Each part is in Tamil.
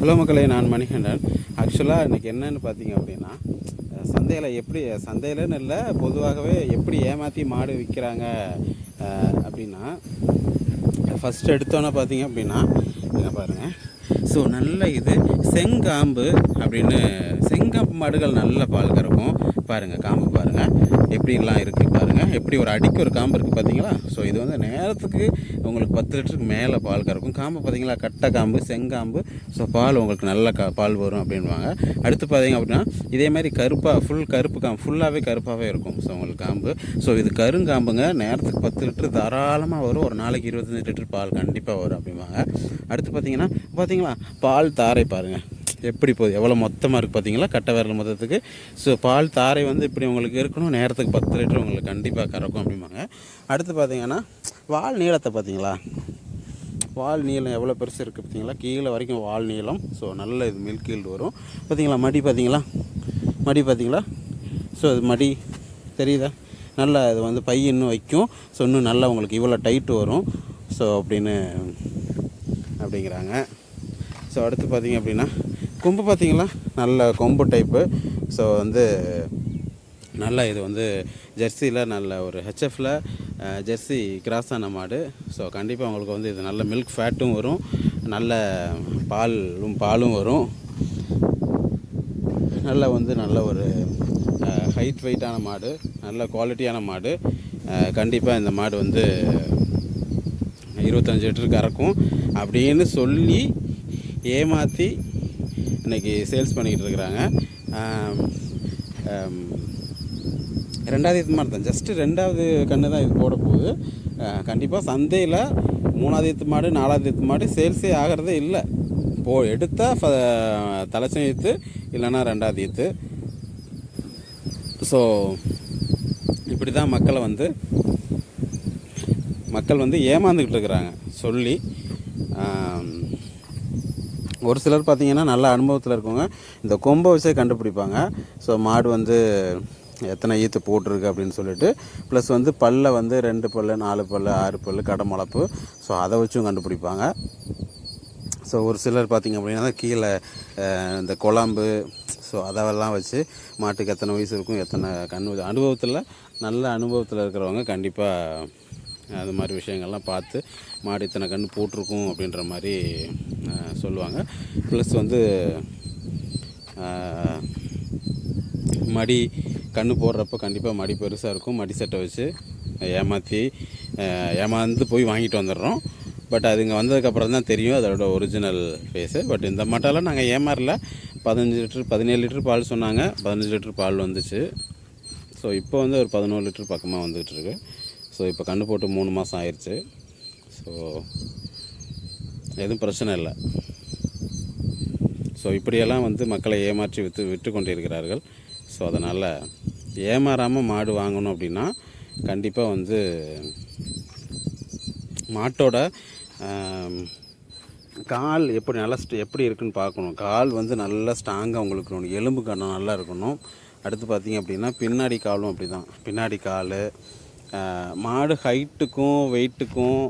ஹலோ மக்களே நான் மணிகண்டன். ஆக்சுவலாக இன்றைக்கி என்னென்னு பார்த்தீங்க அப்படின்னா சந்தையில் எப்படி சந்தையிலன்னு இல்லை பொதுவாகவே எப்படி ஏமாற்றி மாடு விற்கிறாங்க அப்படின்னா ஃபஸ்ட்டு எடுத்தோன்னே பார்த்தீங்க அப்படின்னா இங்கே பாருங்கள் ஸோ நல்ல இது செங்காம்பு அப்படின்னு செங்காம்பு மாடுகள் நல்ல பால் கறக்கும். பாருங்கள் காம்பு பாருங்கள் எப்படிலாம் இருக்குது பாருங்கள் எப்படி ஒரு அடிக்கு ஒரு காம்பு இருக்குது பார்த்தீங்களா ஸோ இது வந்து நேரத்துக்கு உங்களுக்கு பத்து லிட்டருக்கு மேலே பால் கறக்கும். காம்பு பார்த்தீங்களா கட்டை காம்பு செங்காம்பு. ஸோ பால் உங்களுக்கு நல்ல கா பால் வரும் அப்படின்வாங்க அடுத்து பார்த்தீங்க அப்படின்னா இதே மாதிரி கருப்பாக ஃபுல் கருப்பு காம்பு ஃபுல்லாகவே கருப்பாகவே இருக்கும். ஸோ உங்களுக்கு காம்பு. ஸோ இது கருங்காம்புங்க. நேரத்துக்கு பத்து லிட்டர் தாராளமாக வரும். ஒரு நாளைக்கு இருபத்தஞ்சி லிட்டர் பால் கண்டிப்பாக வரும் அப்படிம்பாங்க அடுத்து பார்த்தீங்கன்னா பார்த்தீங்களா பால் தாரை பாருங்கள் எப்படி போகுது? எவ்வளோ மொத்தமாக இருக்குது பார்த்தீங்களா கட்டை விரல் மொத்தத்துக்கு. ஸோ பால் தாரை வந்து இப்படி உங்களுக்கு இருக்கணும். நேரத்துக்கு பத்து லிட்டர் உங்களுக்கு கண்டிப்பாக கறக்கும் அப்படிம்பாங்க. அடுத்து பார்த்தீங்கன்னா வால் நீளத்தை பார்த்தீங்களா வால் நீளம் எவ்வளோ பெருசு இருக்குது பார்த்தீங்களா கீழே வரைக்கும் வால் நீளம். ஸோ நல்ல இது மில்க் ஈல்டு வரும். பார்த்தீங்களா மடி பார்த்தீங்களா மடி பார்த்தீங்களா ஸோ அது மடி. தெரியுதா? நல்லா இது வந்து பை இன்னும் வைக்கும். ஸோ இன்னும் நல்லா உங்களுக்கு இவ்வளோ டைட்டு வரும். ஸோ அப்படின்னு அப்படிங்கிறாங்க. ஸோ அடுத்து பார்த்தீங்க அப்படின்னா கொம்பு பார்த்திங்களா? நல்ல கொம்பு டைப்பு ஸோ வந்து நல்ல இது வந்து ஜெர்சியில் நல்ல ஒரு ஹெச்எஃப்பில் ஜெர்சி கிராஸான மாடு. ஸோ கண்டிப்பாக உங்களுக்கு வந்து இது நல்ல மில்க் ஃபேட்டும் வரும். நல்ல பாலும் பாலும் வரும். நல்ல வந்து நல்ல ஒரு ஹைட் வெயிட்டான மாடு. நல்ல குவாலிட்டியான மாடு. கண்டிப்பாக இந்த மாடு வந்து இருபத்தஞ்சி லிட்டருக்கு கறக்கும் அப்படின்னு சொல்லி ஏமாற்றி இன்றைக்கி சேல்ஸ் பண்ணிக்கிட்டு இருக்கிறாங்க. ரெண்டாவது இது மாதிரி தான். ஜஸ்ட்டு ரெண்டாவது கன்று தான் இது போட போகுது. கண்டிப்பாக சந்தையில் மூணாவது ஈத்து மாடு நாலாவது ஈத்து மாடு சேல்ஸே ஆகிறதே இல்லை. போ எடுத்தால் ஃப தலைச்சம் ஈத்து இல்லைன்னா ரெண்டாவது ஈத்து ஸோ இப்படி தான் மக்களை வந்து மக்கள் வந்து ஏமாந்துக்கிட்டு இருக்கிறாங்க. சொல்லி ஒரு சிலர் பார்த்திங்கன்னா நல்ல அனுபவத்தில் இருக்கவங்க இந்த கொம்பை வச்சே கண்டுபிடிப்பாங்க. ஸோ மாடு வந்து எத்தனை ஈத்து போட்டிருக்கு அப்படின்னு சொல்லிட்டு ப்ளஸ் வந்து பல்ல வந்து ரெண்டு பல்லு நாலு பல்லு ஆறு பல்லு கடமளப்பு ஸோ அதை வச்சும் கண்டுபிடிப்பாங்க. ஸோ ஒரு சிலர் பார்த்திங்க அப்படின்னா கீழே இந்த குழம்பு ஸோ அதெல்லாம் வச்சு மாட்டுக்கு எத்தனை வயசு இருக்கும் எத்தனை கண் அனுபவத்தில் நல்ல அனுபவத்தில் இருக்கிறவங்க கண்டிப்பாக அது மாதிரி விஷயங்கள்லாம் பார்த்து மாடு இத்தனை கன்று போட்டிருக்கும் அப்படின்ற மாதிரி சொல்லுவாங்க. ப்ளஸ் வந்து மடி கன்று போடுறப்ப கண்டிப்பாக மடி பெருசாக இருக்கும். மடி சட்டை வச்சு ஏமாற்றி ஏமாந்து போய் வாங்கிட்டு வந்துடுறோம். பட் அது இங்கே வந்ததுக்கப்புறம் தான் தெரியும் அதோட ஒரிஜினல் ஃபேஸு பட் இந்த மட்டாலாம் நாங்கள் ஏமாறல. பதினஞ்சு லிட்ரு பதினேழு லிட்ரு பால் சொன்னாங்க. பதினஞ்சு லிட்ரு பால் வந்துச்சு. ஸோ இப்போ வந்து ஒரு பதினோரு லிட்ரு பக்கமாக வந்துகிட்ருக்கு ஸோ இப்போ கண்ணு போட்டு மூணு மாதம் ஆயிடுச்சு ஸோ எதுவும் பிரச்சனை இல்லை. ஸோ இப்படியெல்லாம் வந்து மக்களை ஏமாற்றி விற்று விட்டு கொண்டிருக்கிறார்கள். ஸோ அதனால் ஏமாறாமல் மாடு வாங்கணும் அப்படின்னா கண்டிப்பாக வந்து மாட்டோட கால் எப்படி நல்லா எப்படி இருக்குன்னு பார்க்கணும். கால் வந்து நல்லா ஸ்ட்ராங்காக உங்களுக்கு இருக்கணும். எலும்பு கண்ணம் நல்லா இருக்கணும். அடுத்து பார்த்தீங்க அப்படின்னா பின்னாடி காலும் அப்படி தான் பின்னாடி கால் மாடு ஹைட்டுக்கும் வெயிட்டுக்கும்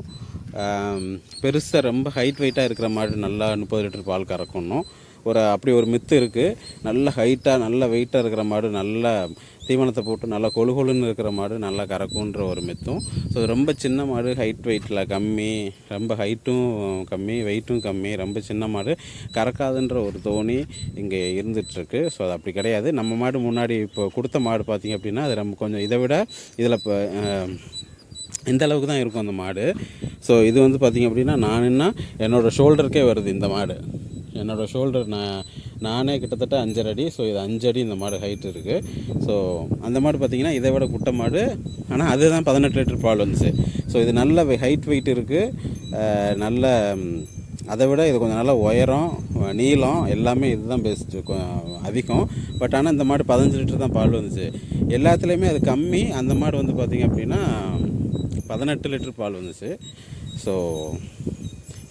பெருசாக ரொம்ப ஹைட் வெயிட்டாக இருக்கிற மாடு நல்லா முப்பது லிட்டர் பால் கறக்கணும். ஒரு அப்படி ஒரு மித்து இருக்குது நல்ல ஹைட்டாக நல்ல வெயிட்டாக இருக்கிற மாடு நல்ல தீவனத்தை போட்டு நல்லா கொழு கொழுன்னு இருக்கிற மாடு நல்லா கறக்குன்ற ஒரு மெத்தும். ஸோ ரொம்ப சின்ன மாடு ஹைட் வெயிட்டில் கம்மி ரொம்ப ஹைட்டும் கம்மி வெயிட்டும் கம்மி ரொம்ப சின்ன மாடு. கறக்காதுன்ற ஒரு தோணி இங்கே இருந்துகிட்ருக்கு ஸோ அது அப்படி கிடையாது. நம்ம மாடு முன்னாடி இப்போ கொடுத்த மாடு பார்த்திங்க அப்படின்னா அது ரொம்ப கொஞ்சம் இதை விட இதில் இப்போ இந்த அளவுக்கு தான் இருக்கும் அந்த மாடு. ஸோ இது வந்து பார்த்திங்க அப்படின்னா நானுன்னா என்னோடய ஷோல்டருக்கே வருது இந்த மாடு. என்னோடய ஷோல்டர் நான் நானே கிட்டத்தட்ட அஞ்சரை அடி ஸோ இது அஞ்சடி இந்த மாடு ஹைட் இருக்குது ஸோ அந்த மாடு பார்த்திங்கன்னா இதை விட குட்டை மாடு. ஆனால் அதுதான் பதினெட்டு லிட்டர் பால் வந்துச்சு. ஸோ இது நல்ல ஹைட் வெயிட் இருக்குது நல்ல அதை விட இது கொஞ்சம் நல்லா உயரம் நீளம் எல்லாமே இதுதான் பெஸ்ட் அதிகம். பட் ஆனால் இந்த மாடு பதினஞ்சு லிட்டர் தான் பால் வந்துச்சு. எல்லாத்துலேயுமே அது கம்மி. அந்த மாடு வந்து பார்த்திங்க அப்படின்னா பதினெட்டு லிட்டர் பால் வந்துச்சு. ஸோ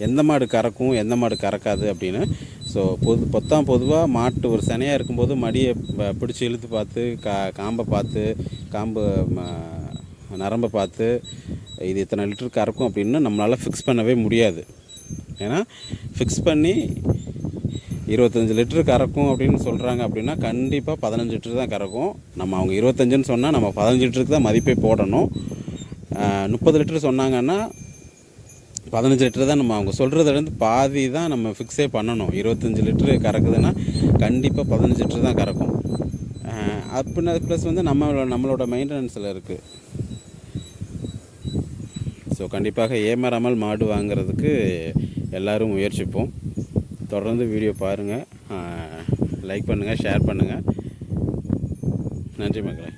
எந்த மாடு கறக்கும் எந்த மாடு கறக்காது அப்படின்னு ஸோ பொது பொத்தாம் பொதுவாக மாட்டு ஒரு சினையாக இருக்கும்போது மடியை ப- பிடிச்சி இழுத்து பார்த்து கா காம்பை பார்த்து காம்பு ம- நரம்பை பார்த்து இது இத்தனை லிட்டர் கறக்கும் அப்படின்னு நம்மளால் ஃபிக்ஸ் பண்ணவே முடியாது. ஏன்னா ஃபிக்ஸ் பண்ணி இருபத்தஞ்சி லிட்டரு கறக்கும் அப்படின்னு சொல்கிறாங்க அப்படின்னா கண்டிப்பாக பதினஞ்சு லிட்டரு தான் கறக்கும். நம்ம அவங்க இருபத்தஞ்சுன்னு சொன்னால் நம்ம பதினஞ்சு லிட்டருக்கு தான் மதிப்பே போடணும். முப்பது லிட்டரு சொன்னாங்கன்னா பதினஞ்சு லிட்டர் தான் நம்ம அவங்க சொல்கிறதுலேருந்து பாதி தான் நம்ம ஃபிக்ஸே பண்ணணும். இருபத்தஞ்சி லிட்டரு கறக்குதுன்னா கண்டிப்பாக பதினஞ்சு லிட்டர் தான் கறக்கும். அப்படின்னா ப்ளஸ் வந்து நம்ம நம்மளோட மெயின்டெனன்ஸில் இருக்குது ஸோ கண்டிப்பாக ஏமாறாமல் மாடு வாங்குறதுக்கு எல்லாரும் முயற்சிப்போம். தொடர்ந்து வீடியோ பாருங்கள் லைக் பண்ணுங்கள் ஷேர் பண்ணுங்கள் நன்றி மக்களே